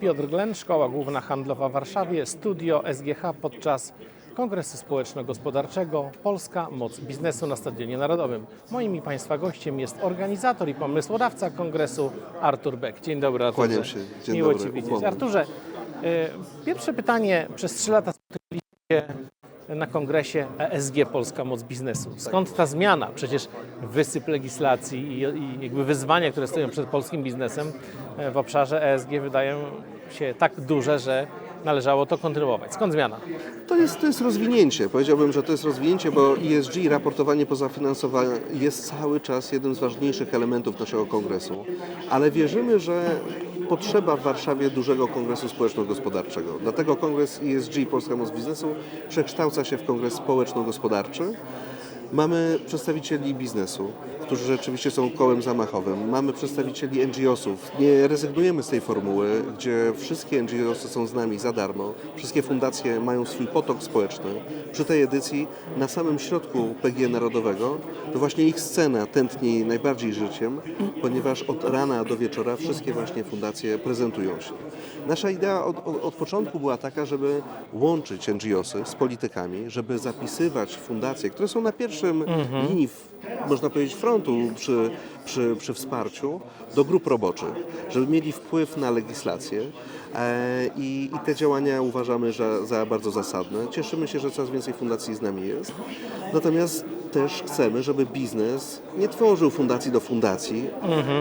Piotr Glen, Szkoła Główna Handlowa w Warszawie, studio SGH podczas Kongresu Społeczno-Gospodarczego Polska Moc Biznesu na Stadionie Narodowym. Moim i Państwa gościem jest organizator i pomysłodawca kongresu Artur Beck. Dzień dobry Arturze. Kłaniam się. Dzień Miło dobry. Cię widzieć. Arturze, y, pierwsze pytanie. Przez trzy lata spotykaliście się na kongresie ESG Polska Moc Biznesu. Skąd ta zmiana? Przecież wysyp legislacji i, jakby wyzwania, które stoją przed polskim biznesem e, w obszarze ESG wydają się tak duże, że należało to kontynuować. Skąd zmiana? To jest, to jest rozwinięcie. Powiedziałbym, że to jest rozwinięcie, bo ESG, raportowanie pozafinansowane jest cały czas jednym z ważniejszych elementów naszego kongresu. Ale wierzymy, że potrzeba w Warszawie dużego kongresu społeczno-gospodarczego. Dlatego kongres ESG Polska Moc Biznesu przekształca się w kongres społeczno-gospodarczy. Mamy przedstawicieli biznesu, którzy rzeczywiście są kołem zamachowym. Mamy przedstawicieli NGO-sów. Nie rezygnujemy z tej formuły, gdzie wszystkie NGO-sy są z nami za darmo. Wszystkie fundacje mają swój potok społeczny. Przy tej edycji na samym środku PG Narodowego to właśnie ich scena tętni najbardziej życiem, ponieważ od rana do wieczora wszystkie właśnie fundacje prezentują się. Nasza idea od, od, od początku była taka, żeby łączyć NGO-sy z politykami, żeby zapisywać fundacje, które są na pierwszym linii, w- można powiedzieć, frontu przy, przy, przy wsparciu do grup roboczych, żeby mieli wpływ na legislację. E, I, I te działania uważamy za, za bardzo zasadne. Cieszymy się, że coraz więcej fundacji z nami jest. Natomiast też chcemy, żeby biznes nie tworzył fundacji do fundacji.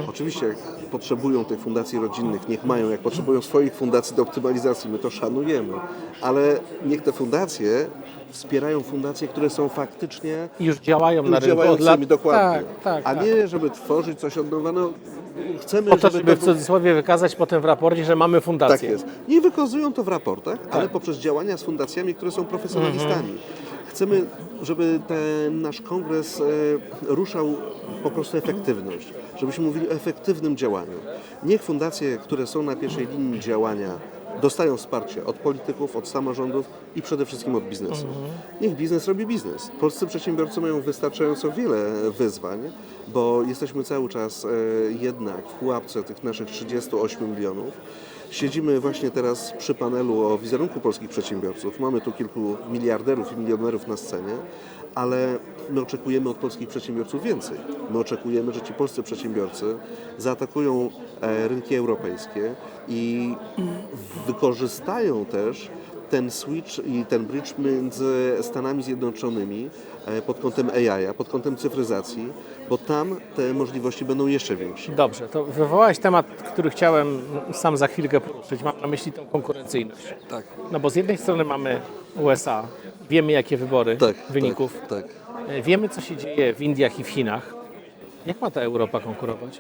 Oczywiście, jak potrzebują tych fundacji rodzinnych, niech mają, jak potrzebują swoich fundacji do optymalizacji, my to szanujemy. Ale niech te fundacje wspierają fundacje, które są faktycznie Już działają na rynku działającymi dokładnie. Tak, tak, A tak. nie, żeby tworzyć coś od nowa. No, chcemy, Po to, żeby żeby w cudzysłowie wykazać potem w raporcie, że mamy tak fundację. jest. Nie wykazują to w raportach, ale Tak. poprzez działania z fundacjami, które są profesjonalistami. Mhm. Chcemy, żeby ten nasz kongres e, ruszał po prostu efektywność, żebyśmy mówili o efektywnym działaniu. Niech fundacje, które są na pierwszej linii działania, dostają wsparcie od polityków, od samorządów i przede wszystkim od biznesu. Niech biznes robi biznes. Polscy przedsiębiorcy mają wystarczająco wiele wyzwań, bo jesteśmy cały czas e, jednak w pułapce tych naszych 38 milionów. Siedzimy właśnie teraz przy panelu o wizerunku polskich przedsiębiorców. Mamy tu kilku miliarderów i milionerów na scenie, ale my oczekujemy od polskich przedsiębiorców więcej. My oczekujemy, że ci polscy przedsiębiorcy zaatakują e, rynki europejskie i wykorzystają też ten switch i ten bridge między Stanami Zjednoczonymi e, pod kątem AI, pod kątem cyfryzacji, bo tam te możliwości będą jeszcze większe. Dobrze, to wywołałeś temat, który chciałem sam za chwilkę poruszyć. Mam na myśli tą konkurencyjność. Tak. No bo z jednej strony mamy USA, wiemy jakie wybory Tak, wyników, Tak, tak. Wiemy co się dzieje w Indiach i w Chinach. Jak ma ta Europa konkurować?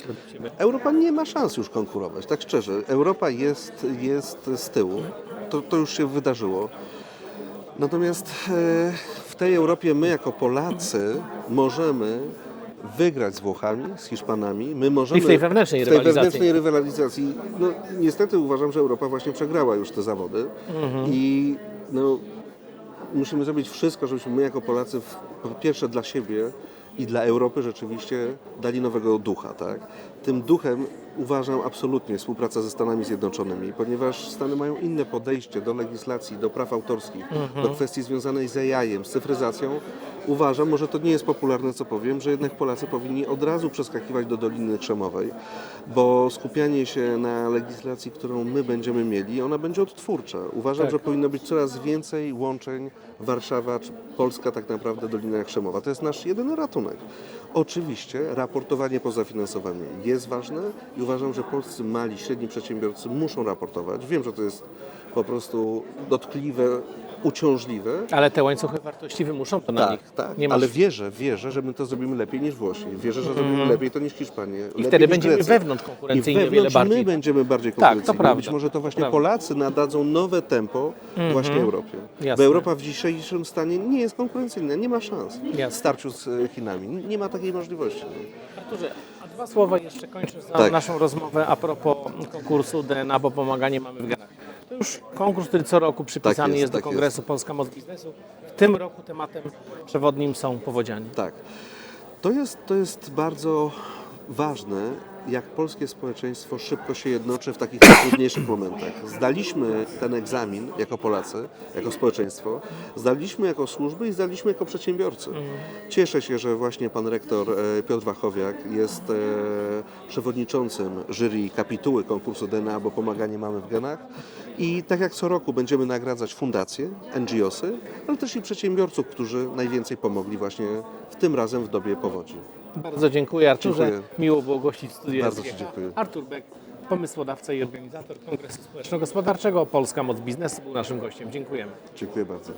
Europa nie ma szans już konkurować, tak szczerze. Europa jest, jest z tyłu. To, to już się wydarzyło. Natomiast e, w tej Europie my jako Polacy możemy wygrać z Włochami, z Hiszpanami. My możemy, I w tej wewnętrznej w tej rywalizacji. wewnętrznej rywalizacji. No, niestety uważam, że Europa właśnie przegrała już te zawody. Mhm. I no, musimy zrobić wszystko, żebyśmy my jako Polacy po pierwsze dla siebie i dla Europy rzeczywiście dali nowego ducha. Tak? Tym duchem uważam absolutnie współpraca ze Stanami Zjednoczonymi, ponieważ Stany mają inne podejście do legislacji, do praw autorskich, do kwestii związanej z AI, z cyfryzacją. Uważam, może to nie jest popularne co powiem, że jednak Polacy powinni od razu przeskakiwać do Doliny Krzemowej, bo skupianie się na legislacji, którą my będziemy mieli, ona będzie odtwórcza. Uważam, Tak. że powinno być coraz więcej łączeń Warszawa czy Polska tak naprawdę Dolina Krzemowa. To jest nasz jedyny ratunek. Oczywiście raportowanie pozafinansowanie jest ważne i uważam, że polscy mali, średni przedsiębiorcy muszą raportować. Wiem, że to jest po prostu dotkliwe, uciążliwe. Ale te łańcuchy wartości wymuszą to na Tak, nich. tak, Nie masz... ale wierzę, wierzę, że my to zrobimy lepiej niż Włosi. Wierzę, że zrobimy lepiej to niż Hiszpanie. I wtedy będziemy wewnątrz konkurencyjni I wewnątrz bardziej. my będziemy bardziej Tak, to konkurencyjni. prawda. Być może to właśnie Prawda. Polacy nadadzą nowe tempo właśnie Europie. Jasne. Bo Europa w dzisiejszym stanie nie jest konkurencyjna, nie ma szans Jasne. w starciu z e, Chinami. Nie ma takiej możliwości. Arturze, a dwa słowa jeszcze kończąc na Tak. naszą rozmowę a propos konkursu DNA, bo pomaganie mamy w genach. To już konkurs, który co roku przypisany Tak jest, jest, do tak Kongresu Polska Moc Biznesu. W tym roku tematem przewodnim są powodzianie. Tak. To jest, to jest bardzo ważne jak polskie społeczeństwo szybko się jednoczy w takich najtrudniejszych momentach. Zdaliśmy ten egzamin jako Polacy, jako społeczeństwo, zdaliśmy jako służby i zdaliśmy jako przedsiębiorcy. Cieszę się, że właśnie pan rektor e, Piotr Wachowiak jest e, przewodniczącym jury kapituły konkursu DNA, bo pomaganie mamy w genach. I tak jak co roku będziemy nagradzać fundacje, NGOsy, ale też i przedsiębiorców, którzy najwięcej pomogli właśnie w tym razem w dobie powodzi. Bardzo dziękuję Arturze. Dziękuję. Miło było gościć w studiu Bardzo. Ci dziękuję. Artur Beck, pomysłodawca i organizator Kongresu Społeczno-Gospodarczego Polska Moc Biznesu był naszym gościem. Dziękujemy. Dziękuję bardzo.